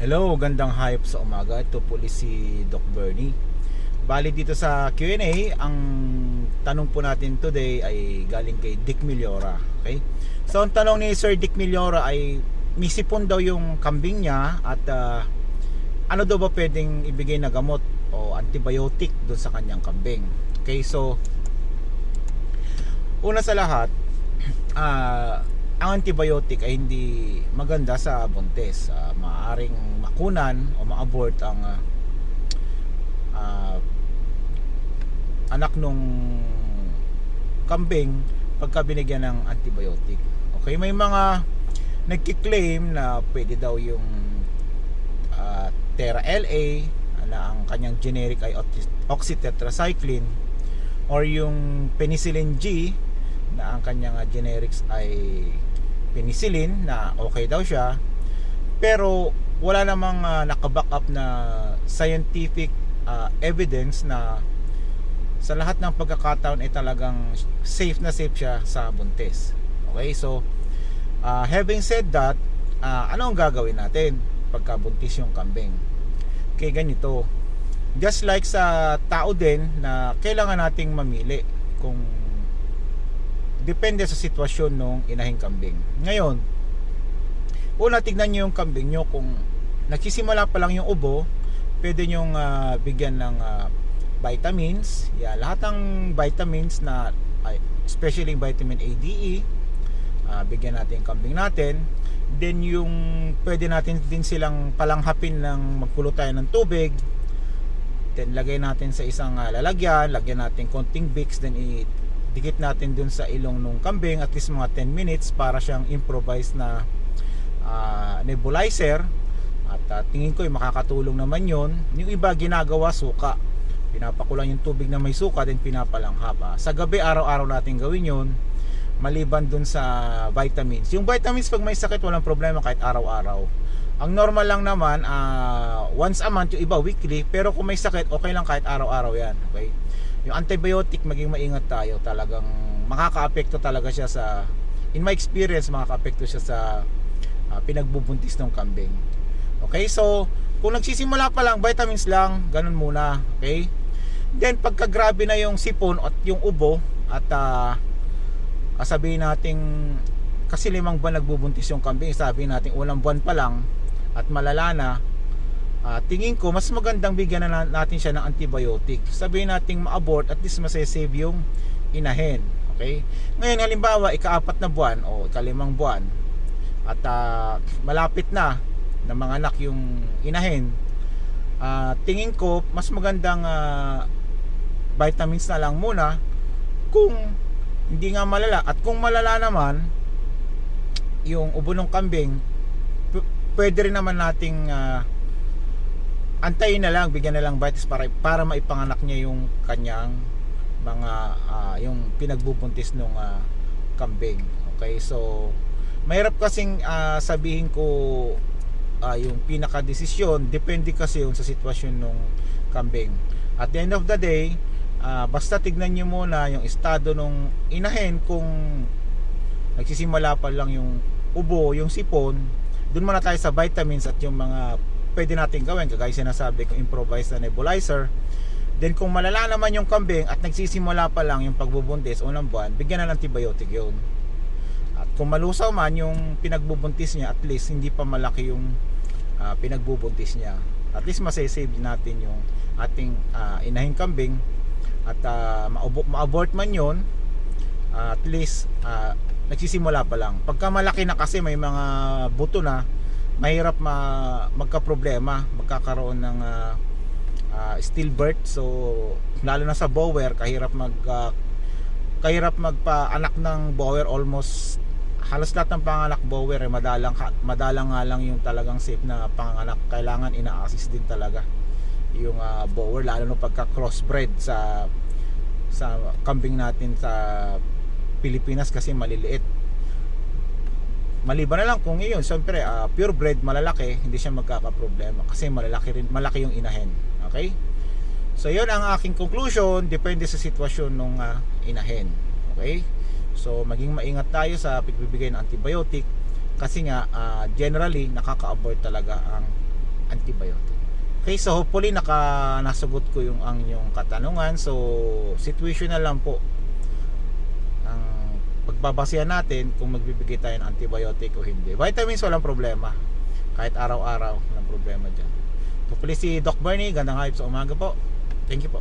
Hello, gandang hype sa umaga. Ito po si Doc Bernie. Bali dito sa Q&A, ang tanong po natin today ay galing kay Dick Miliora. Okay? So ang tanong ni Sir Dick Miliora ay misipon daw yung kambing niya at ah, ano daw ba pwedeng ibigay na gamot o antibiotic doon sa kanyang kambing. Okay, so una sa lahat, ah, ang antibiotic ay hindi maganda sa buntis. Ah, maaaring makunan o ma-abort ang ah, ah, anak nung kambing pagka binigyan ng antibiotic. Okay, may mga nagki-claim na pwede daw yung ah, Terra LA na ang kanyang generic ay oxy- oxytetracycline or yung penicillin G na ang kanyang generics ay penicillin na okay daw siya pero wala namang uh, nakaback up na scientific ah, evidence na sa lahat ng pagkakataon ay talagang safe na safe siya sa buntis. Okay so ah, having said that ah, ano ang gagawin natin pagka buntis yung kambing? Kaya ganito just like sa tao din na kailangan nating mamili kung depende sa sitwasyon ng inahing kambing. Ngayon, una tignan nyo yung kambing nyo kung nagsisimula pa lang yung ubo, pwede nyo bigyan ng ah, vitamins. Yeah, lahat ng vitamins na especially vitamin A, D, E, ah, bigyan natin yung kambing natin. Then yung pwede natin din silang palanghapin ng magkulo tayo ng tubig. Then lagay natin sa isang ah, lalagyan, lagyan natin konting Vicks, then i dikit natin dun sa ilong nung kambing at least mga 10 minutes para siyang improvised na ah, nebulizer. At ah, tingin ko ay makakatulong naman yon yung iba ginagawa suka. Pinapakulang yung tubig na may suka then pinapalanghap sa gabi araw-araw natin gawin yon maliban dun sa vitamins. Yung vitamins pag may sakit walang problema kahit araw-araw ang normal lang naman ah, once a month yung iba weekly. Pero kung may sakit okay lang kahit araw-araw yan okay? Yung antibiotic maging maingat tayo. Talagang makakaapekto talaga siya sa in my experience makakaapekto siya sa ah, pinagbubuntis ng kambing. Okay so kung nagsisimula pa lang vitamins lang ganun muna okay? Then pagka grabe na yung sipon at yung ubo at uh, sabihin nating kasi limang buwan nagbubuntis yung kambing sabi natin unang buwan pa lang at malala na Ah, tingin ko mas magandang bigyan na na- natin siya ng antibiotic. Sabihin nating ma-abort at least masasave yung inahin. Okay? Ngayon halimbawa ikaapat na buwan o ikalimang buwan at ah, malapit na ng mga anak yung inahin. ah, tingin ko mas magandang ah, vitamins na lang muna kung hindi nga malala at kung malala naman yung ubo ng kambing pwede rin naman nating ah, antayin na lang, bigyan na lang vitamins para para maipanganak niya yung kanyang mga ah, yung pinagbubuntis nung ah, kambing. Okay? So mahirap kasing ah, sabihin ko ah, yung pinaka desisyon depende kasi yung sa sitwasyon nung kambing. At the end of the day, ah, basta tignan niyo muna yung estado nung inahin kung nagsisimula pa lang yung ubo, yung sipon, doon muna tayo sa vitamins at yung mga pwede natin gawin. Kagaya sinasabi ko improvised na nebulizer. Then kung malala naman yung kambing at nagsisimula pa lang yung pagbubuntis unang buwan bigyan na ng antibiotic yun. At kung malusaw man yung pinagbubuntis niya at least hindi pa malaki yung ah, pinagbubuntis niya. At least masasave natin yung ating ah, inahing kambing at maubo- ma-abort man yun ah, at least ah, nagsisimula pa lang pagka malaki na kasi may mga buto na mahirap ma magka-problema, magkakaroon ng ah, ah, stillbirth. So lalo na sa bower, kahirap mag ah, kahirap magpa-anak ng bower almost halos lahat ng panganak bower eh, madalang madalang nga lang yung talagang safe na panganak. Kailangan ina-assist din talaga yung ah, bower lalo na pagka crossbred sa sa kambing natin sa Pilipinas kasi maliliit. Maliban na lang kung yun siyempre ah, purebred malalaki hindi siya magkakaproblema kasi malalaki rin malaki yung inahin. Okay? So yun ang aking conclusion. Depende sa sitwasyon ng inahin. Okay? So maging maingat tayo sa pagbibigay ng antibiotic kasi nga ah, generally nakaka-abort talaga ang antibiotic. Okay, so hopefully naka nasagot ko yung ang yung katanungan. So situational lang po pagbabasehan natin kung magbibigay tayo ng antibiotic o hindi. Vitamins walang problema. Kahit araw-araw walang problema dyan. Hopefully si Doc Bernie, gandang hype sa umaga po. Thank you po.